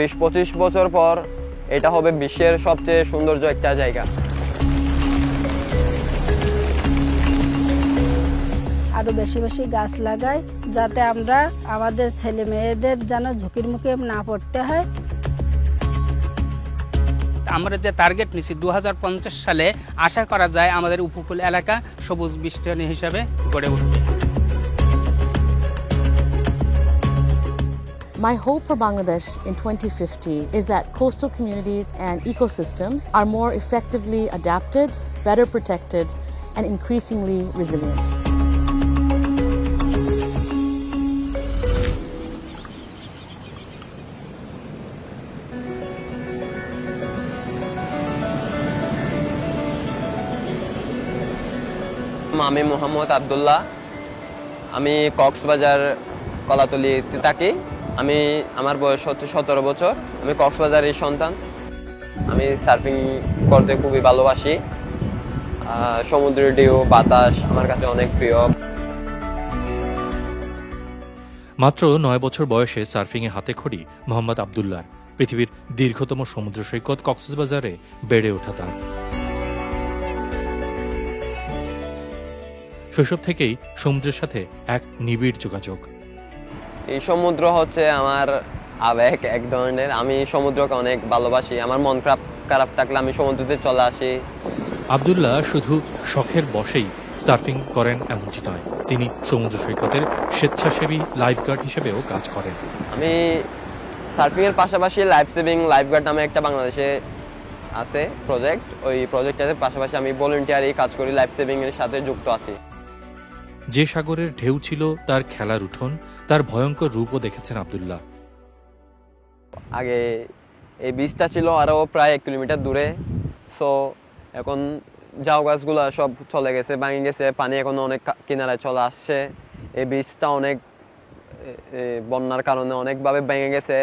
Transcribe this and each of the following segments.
বিশ পঁচিশ বছর পর এটা হবে বিশ্বের সবচেয়ে সৌন্দর্য একটা জায়গা। আরও বেশি বেশি গাছ লাগাই যাতে আমরা আমাদের ছেলে মেয়েদের যেন ঝুঁকির মুখে না পড়তে হয়। আমরা যে টার্গেট নিছি দু সালে আশা করা যায় আমাদের উপকূল এলাকা সবুজ বিস্তীর্ণ হিসাবে গড়ে উঠবে। My hope for Bangladesh in 2050 is that coastal communities and ecosystems are more effectively adapted, better protected, and increasingly resilient. আমি মোহাম্মদ আবদুল্লাহ আমি কক্সবাজার কলাতলিতে থাকি আমি, আমার বয়স হচ্ছে সতেরো বছর। আমি কক্সবাজারের সন্তান। আমি সার্ফিং করতে খুবই ভালোবাসি। সমুদ্রের ঢেউ, বাতাস আমার কাছে অনেক প্রিয়। মাত্র নয় বছর বয়সে সার্ফিংয়ে হাতে খড়ি মোহাম্মদ আবদুল্লার। পৃথিবীর দীর্ঘতম সমুদ্র সৈকত কক্সবাজারে বেড়ে ওঠা তার। শৈশব থেকেই সমুদ্রের সাথে এক নিবিড় যোগাযোগ। এই সমুদ্র হচ্ছে আমার আবেগ এক ধরনের। আমি সমুদ্রকে অনেক ভালোবাসি। আমার মন খারাপ খারাপ থাকলে আমি সমুদ্রতে চলে আসি। আবদুল্লাহ শুধু শখের বশেই সার্ফিং করেন এমনটি নয়। তিনি সমুদ্র সৈকতের স্বেচ্ছাসেবী লাইফগার্ড হিসেবেও কাজ করেন। আমি সার্ফিং এর পাশাপাশি লাইফ সেভিং লাইফগার্ড নামে একটা বাংলাদেশে আছে প্রজেক্ট ওই প্রজেক্টটাতে পাশাপাশি আমি ভলেন্টিয়ারি কাজ করি লাইফ সেভিং এর সাথে যুক্ত আছি। যে সাগরের ঢেউ ছিল তার খেলার উঠোন তার ভয়ঙ্কর রূপও দেখেছেন আবদুল্লাহ। আগে এই বীজটা ছিল আরও প্রায় এক কিলোমিটার দূরে। সো এখন জাউ গাছগুলো সব চলে গেছে ভাঙে গেছে পানি এখন অনেক কিনারায় চলে আসছে। এই বীজটা অনেক বন্যার কারণে অনেকভাবে ভেঙে গেছে।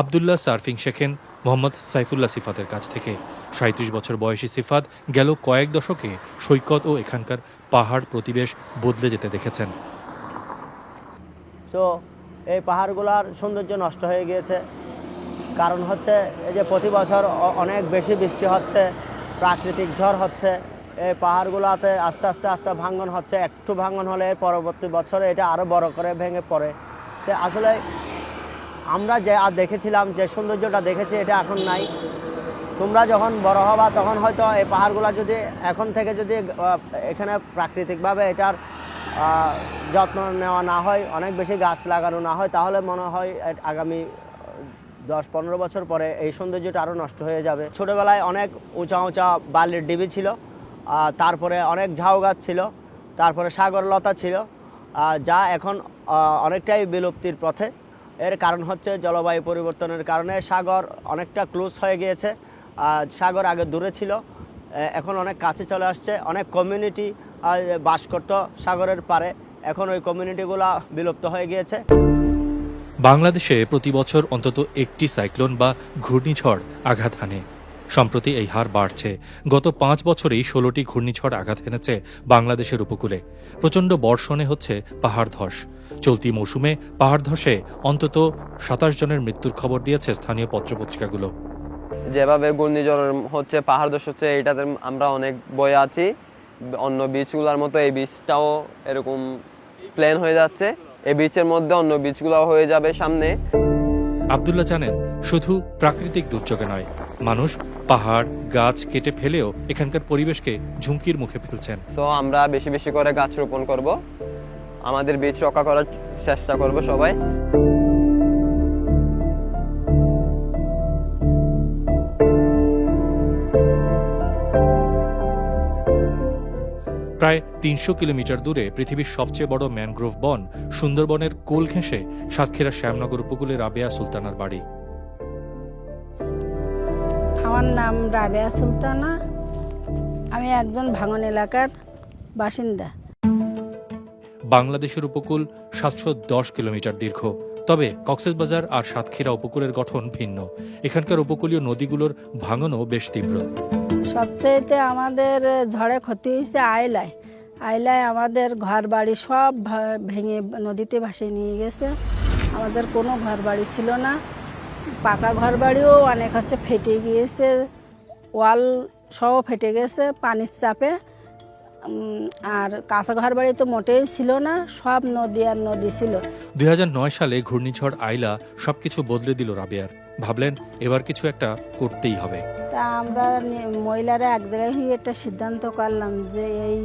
আবদুল্লাহ সার্ফিং শেখেন মোহাম্মদ সাইফুল্লাহ সিফাতের কাছ থেকে। সাঁত্রিশ বছর বয়সী সিফাত গেল কয়েক দশকে সৈকত ও এখানকার পাহাড় প্রতিবেশ বদলে যেতে দেখেছেন। সো এই পাহাড়গুলোর সৌন্দর্য নষ্ট হয়ে গিয়েছে। কারণ হচ্ছে, এই যে প্রতি বছর অনেক বেশি বৃষ্টি হচ্ছে, প্রাকৃতিক ঝড় হচ্ছে, এই পাহাড়গুলোতে আস্তে আস্তে আস্তে ভাঙ্গন হচ্ছে, একটু ভাঙ্গন হলে পরবর্তী বছরে এটা আরও বড় করে ভেঙে পড়ে। সে আসলে আমরা যে আর দেখেছিলাম, যে সৌন্দর্যটা দেখেছি, এটা এখন নাই। তোমরা যখন বড় হবা, তখন হয়তো এই পাহাড়গুলো যদি এখন থেকে যদি এখানে প্রাকৃতিকভাবে এটার যত্ন নেওয়া না হয়, অনেক বেশি গাছ লাগানো না হয়, তাহলে মনে হয় আগামী দশ পনেরো বছর পরে এই সৌন্দর্যটা আরও নষ্ট হয়ে যাবে। ছোটোবেলায় অনেক উঁচা উঁচা বালির ডিবি ছিল তারপরে অনেক ঝাউ গাছ ছিল, তারপরে সাগরলতা ছিল যা এখন অনেকটাই বিলুপ্তির পথে। এর কারণ হচ্ছে জলবায়ু পরিবর্তনের কারণে সাগর অনেকটা ক্লোজ হয়ে গিয়েছে। সাগর আগে দূরে ছিল এখন অনেক কাছে চলে আসছে। অনেক কমিউনিটি বাস করত সাগরের পারে এখন ওই কমিউনিটিগুলো বিলুপ্ত হয়ে গিয়েছে। বাংলাদেশে প্রতি বছর অন্তত একটি সাইক্লোন বা ঘূর্ণিঝড় আঘাত হানে। সম্প্রতি এই হার বাড়ছে। গত পাঁচ বছরেই ষোলোটি ঘূর্ণিঝড় আঘাত এনেছে বাংলাদেশের উপকূলে। প্রচণ্ড বর্ষণে হচ্ছে পাহাড় ধস। চলতি মৌসুমে পাহাড় ধসে অন্তত সাতাশ জনের মৃত্যুর খবর দিয়েছে স্থানীয় পত্রপত্রিকাগুলো। যেভাবে ঘূর্ণিঝড় হচ্ছে পাহাড় ধস হচ্ছে এটাতে আমরা অনেক বয়ে আছি। অন্য বীজগুলোর মতো এই বীজটাও এরকম প্ল্যান হয়ে যাচ্ছে। এই বীচের মধ্যে অন্য বীজগুলো হয়ে যাবে সামনে। আবদুল্লাহ জানেন শুধু প্রাকৃতিক দুর্যোগে নয় মানুষ পাহাড় গাছ কেটে ফেলেও এখানকার পরিবেশকে ঝুঁকির মুখে ফেলছেন। সো আমরা বেশি বেশি করে গাছ রোপণ করব। আমাদের বীজ রক্ষা করার চেষ্টা করব সবাই। প্রায় তিনশো কিলোমিটার দূরে পৃথিবীর সবচেয়ে বড় ম্যানগ্রোভ বন সুন্দরবনের কোল ঘেঁষে সাতক্ষীরা শ্যামনগর উপকূলে রাবেয়া সুলতানার বাড়ি। আমার নাম রাবেয়া সুলতানা। আমি একজন ভাঙন এলাকার বাসিন্দা। বাংলাদেশের উপকূল সাতশো দশ কিলোমিটার দীর্ঘ। তবে কক্সবাজার আর সাতক্ষীরা উপকূলের গঠন ভিন্ন। এখানকার উপকূলীয় নদীগুলোর ভাঙনও বেশ তীব্র। সবচেয়েতে আমাদের ঝড়ে ক্ষতি হয়েছে আইলায়। আইলায় আমাদের ঘর বাড়ি সব ভেঙে নদীতে ভাসিয়ে নিয়ে গেছে। আমাদের কোনো ঘর বাড়ি ছিল না। পাকা ঘর বাড়িও অনেক হচ্ছে ফেটে গিয়েছে ওয়াল সহ ফেটে গেছে পানির চাপে। আর কাঁচা ঘর বাড়ি তো মোটেই ছিল না সব নদী আর নদী ছিল। দু হাজার নয় সালে ঘূর্ণিঝড় আইলা সবকিছু বদলে দিল রাবেয়ার। ভাবলেন এবার কিছু একটা করতেই হবে। তা আমরা মহিলারা এক জায়গায় হয়ে একটা সিদ্ধান্ত করলাম যে এই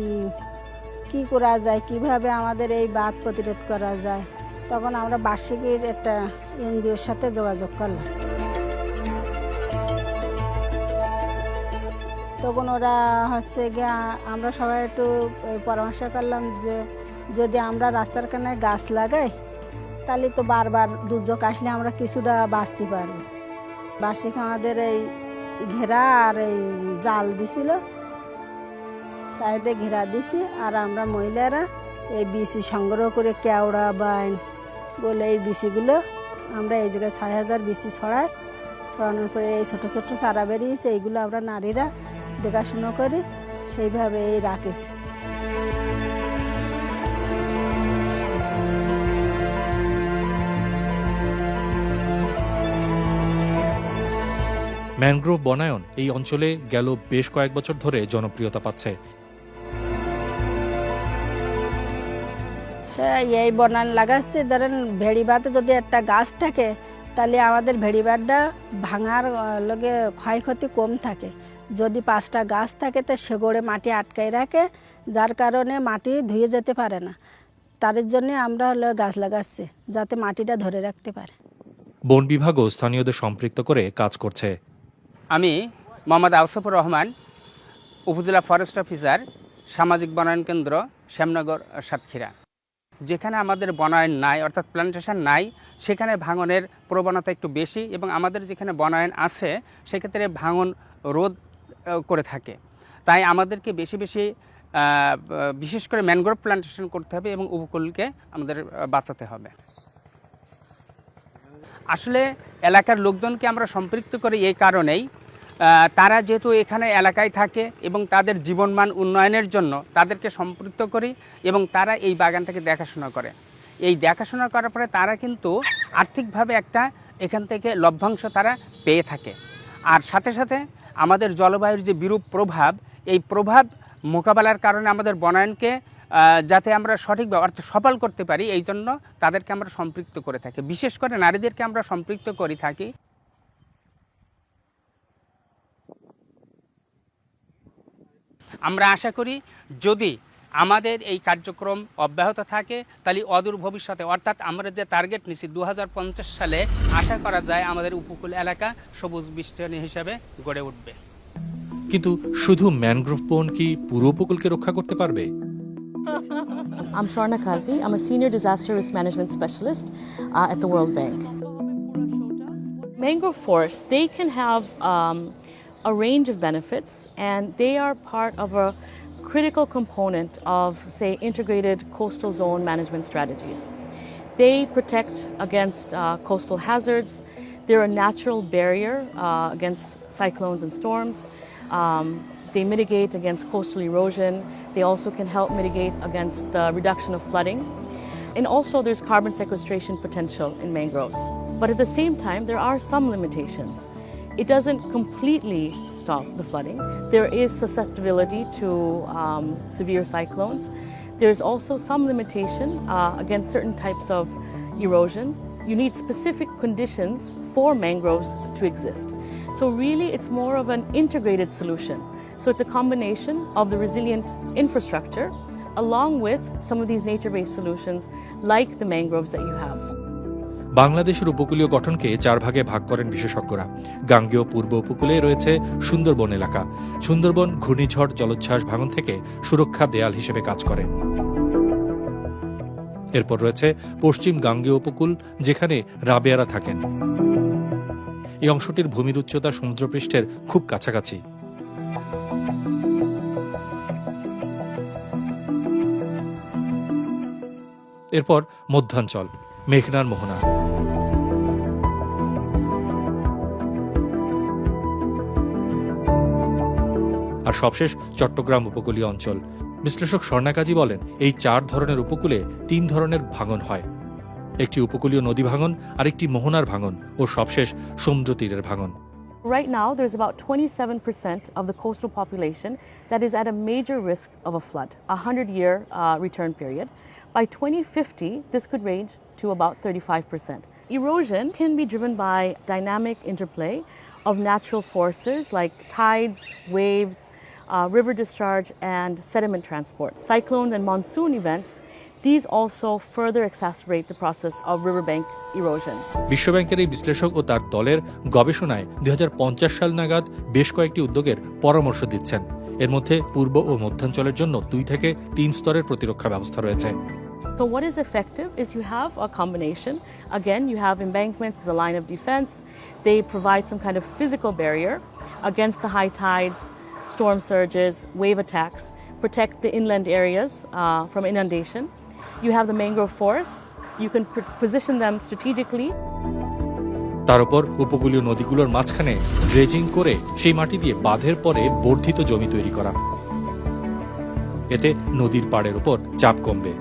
কি করা যায় কীভাবে আমাদের এই বাদ প্রতিরোধ করা যায়। তখন আমরা বার্ষিকীর একটা এনজিওর সাথে যোগাযোগ করলাম। তখন ওরা হচ্ছে গিয়ে আমরা সবাই একটু পরামর্শ করলাম যে যদি আমরা রাস্তার কানে গাছ লাগাই, তাহলে তো বারবার দুর্যোগ আসলে আমরা কিছুটা বাঁচতে পারব। বার্ষিক আমাদের এই ঘেরা আর এই জাল দিছিল, তাইতে ঘেরা দিছি, আর আমরা মহিলারা এই বিসি সংগ্রহ করে কেওড়া, বাইন বলে এই বিসিগুলো আমরা এই জায়গায় ছয় হাজার বিসি ছড়াই, ছড়ানোর পরে এই ছোটো ছোটো চারা বেরিয়েছে, এইগুলো আমরা নারীরা দেখাশুনো করি, সেইভাবে এই রাখিছি ম্যানগ্রোভ বনায়ন এই অঞ্চলে গেল বেশ কয়েক বছর ধরে জনপ্রিয়তা পাচ্ছে। সে এই বনান লাগাচ্ছে। ধরেন ভেড়িবাতে যদি একটা গাছ থাকে তাহলে আমাদের ভেড়িবাটটা ভাঙার লগে ক্ষয়ক্ষতি কম থাকে। যদি পাঁচটা গাছ থাকে তো সেগড়ে মাটি আটকাই রাখে যার কারণে মাটি ধুয়ে যেতে পারে না। তার জন্য আমরা হলো গাছ লাগাচ্ছি যাতে মাটিটা ধরে রাখতে পারে। বন বিভাগও স্থানীয়দের সম্পৃক্ত করে কাজ করছে। আমি মোহাম্মদ আউসফুর রহমান উপজেলা ফরেস্ট অফিসার সামাজিক বনায়ন কেন্দ্র শ্যামনগর সাতক্ষীরা। যেখানে আমাদের বনায়ন নাই, অর্থাৎ প্ল্যান্টেশন নাই, সেখানে ভাঙনের প্রবণতা একটু বেশি এবং আমাদের যেখানে বনায়ন আছে, সেক্ষেত্রে ভাঙন রোধ করে থাকে। তাই আমাদেরকে বেশি বেশি বিশেষ করে ম্যানগ্রোভ প্ল্যান্টেশন করতে হবে এবং উপকূলকে আমাদের বাঁচাতে হবে। আসলে এলাকার লোকজনকে আমরা সম্পৃক্ত করি এই কারণেই তারা যেহেতু এখানে এলাকায় থাকে এবং তাদের জীবনমান উন্নয়নের জন্য তাদেরকে সম্পৃক্ত করি এবং তারা এই বাগানটাকে দেখাশোনা করে। এই দেখাশোনা করার পরে তারা কিন্তু আর্থিকভাবে একটা এখান থেকে লভ্যাংশ তারা পেয়ে থাকে। আর সাথে সাথে আমাদের জলবায়ুর যে বিরূপ প্রভাব, এই প্রভাব মোকাবেলার কারণে আমাদের বনায়নকে যাতে আমরা সঠিকভাবে অর্থ সফল করতে পারি, এই জন্য তাদেরকে আমরা সম্পৃক্ত করে থাকি। বিশেষ করে নারীদেরকে আমরা সম্পৃক্ত করে থাকি। আমরা আশা করি যদি আমাদের এই কার্যক্রম অব্যাহত থাকে তাহলে অদূর ভবিষ্যতে অর্থাৎ আমরা যে টার্গেট নিচ্ছি দু সালে আশা করা যায় আমাদের উপকূল এলাকা সবুজ বিস্তীর্ণ হিসাবে গড়ে উঠবে কিন্তু শুধু ম্যানগ্রোভ বন কি পুরো উপকূলকে রক্ষা করতে পারবে I'm Sharna Kazi. I'm a senior disaster risk management specialist uh, at the World Bank. Mangrove forests, they can have um, a range of benefits, and they are part of a critical component of, say, integrated coastal zone management strategies. They protect against uh, coastal hazards. They're a natural barrier uh, against cyclones and storms. Um, they mitigate against coastal erosion. They also can help mitigate against the reduction of flooding. And also, there's carbon sequestration potential in mangroves. But at the same time, there are some limitations. It doesn't completely stop the flooding. There is susceptibility to um, severe cyclones. There's also some limitation uh, against certain types of erosion. You need specific conditions for mangroves to exist. So, really, it's more of an integrated solution. So, it's a combination of the resilient infrastructure along with some of these nature based solutions like the mangroves that you have. বাংলাদেশের উপকূলীয় গঠনকে চার ভাগে ভাগ করেন বিশেষজ্ঞরা। গাঙ্গেয় পূর্ব উপকূলে রয়েছে সুন্দরবন এলাকা। সুন্দরবন, ঘূর্ণিঝড়, জলোচ্ছ্বাস ভাঙন থেকে সুরক্ষা দেয়াল হিসেবে কাজ করে। এরপর রয়েছে পশ্চিম গাঙ্গেয় উপকূল, যেখানে রাবেয়ারা থাকেন। এই অংশটির ভূমির উচ্চতা সমুদ্রপৃষ্ঠের খুব কাছাকাছি। এরপর মধ্যাঞ্চল। মেঘনার মোহনা। আর সবশেষ চট্টগ্রাম উপকূলীয় অঞ্চল। বিশ্লেষক স্বর্ণাকাজী বলেন, এই চার ধরনের উপকূলে তিন ধরনের ভাঙন হয়। একটি উপকূলীয় নদী ভাঙন, আরেকটি মোহনার ভাঙন ও সবশেষ সমুদ্র তীরের ভাঙন। Right now, there's about 27% of the coastal population that is at a major risk of a flood, a 100 year uh, return period. By 2050, this could range to about 35%. Erosion can be driven by dynamic interplay of natural forces like tides, waves, uh, river discharge, and sediment transport. Cyclone and monsoon events, these also further exacerbate the process of riverbank erosion. বিশ্বব্যাংকের এই বিশ্লেষক ও তার দলের গবেষণায় দুই সাল নাগাদ বেশ কয়েকটি উদ্যোগের পরামর্শ দিচ্ছেন এর মধ্যে পূর্ব ও মধ্যাঞ্চলের জন্য দুই থেকে তিন স্তরের প্রতিরক্ষা ব্যবস্থা রয়েছে So, what is effective is you have a combination. Again, you have embankments as a line of defense. They provide some kind of physical barrier against the high tides, storm surges, wave attacks, protect the inland areas uh, from inundation. You have the mangrove forests. You can pos- position them strategically. তার উপর উপকূলীয় নদীগুলোর মাঝখানে dredging করে সেই মাটি দিয়ে বাঁধের পরে বর্ধিত জমি তৈরি করা। এতে নদীর পাড়ের উপর চাপ কমবে।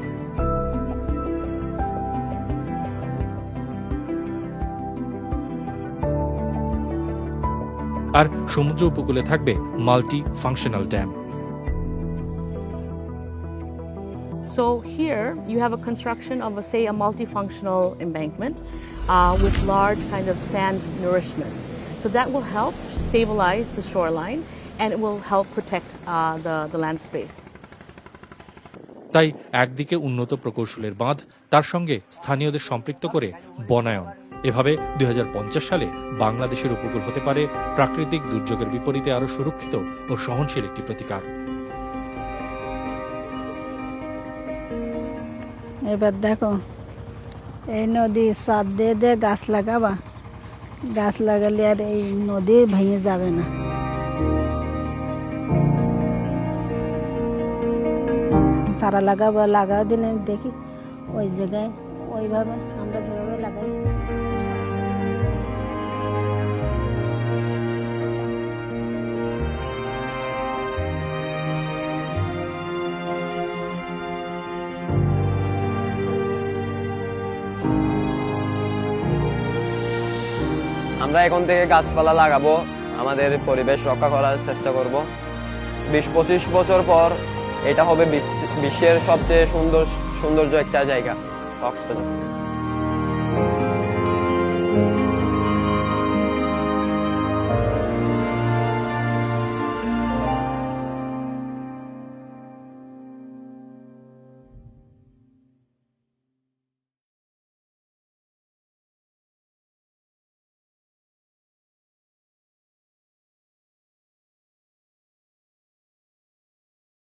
আর সমুদ্র উপকূলে থাকবে multi functional dam. So here you have a construction of, a, say, a multifunctional embankment uh, with large kind of sand nourishments. So that will help stabilize the shoreline and it will help protect uh, the, the land space. তাই একদিকে উন্নত প্রকৌশলের বাঁধ তার সঙ্গে স্থানীয়দের সম্পৃক্ত করে বনায়ন এভাবে দুই হাজার পঞ্চাশ সালে বাংলাদেশের উপকূল হতে পারে প্রাকৃতিক দুর্যোগের বিপরীতে আরও সুরক্ষিত ও সহনশীল একটি প্রতিকার এবার দেখো, এই নদী সাদ দিয়ে দিয়ে গাছ লাগাবা। গাছ লাগালে আর এই নদী ভেঙে যাবে না। চারা লাগাবো, লাগাও দিলে দেখি ওই জায়গায় ওইভাবে আমরা এখন থেকে গাছপালা লাগাবো, আমাদের পরিবেশ রক্ষা করার চেষ্টা করব। বিশ, পঁচিশ বছর পর এটা হবে বিশ্বের সবচেয়ে সুন্দর সৌন্দর্য একটা জায়গা কক্সবাজার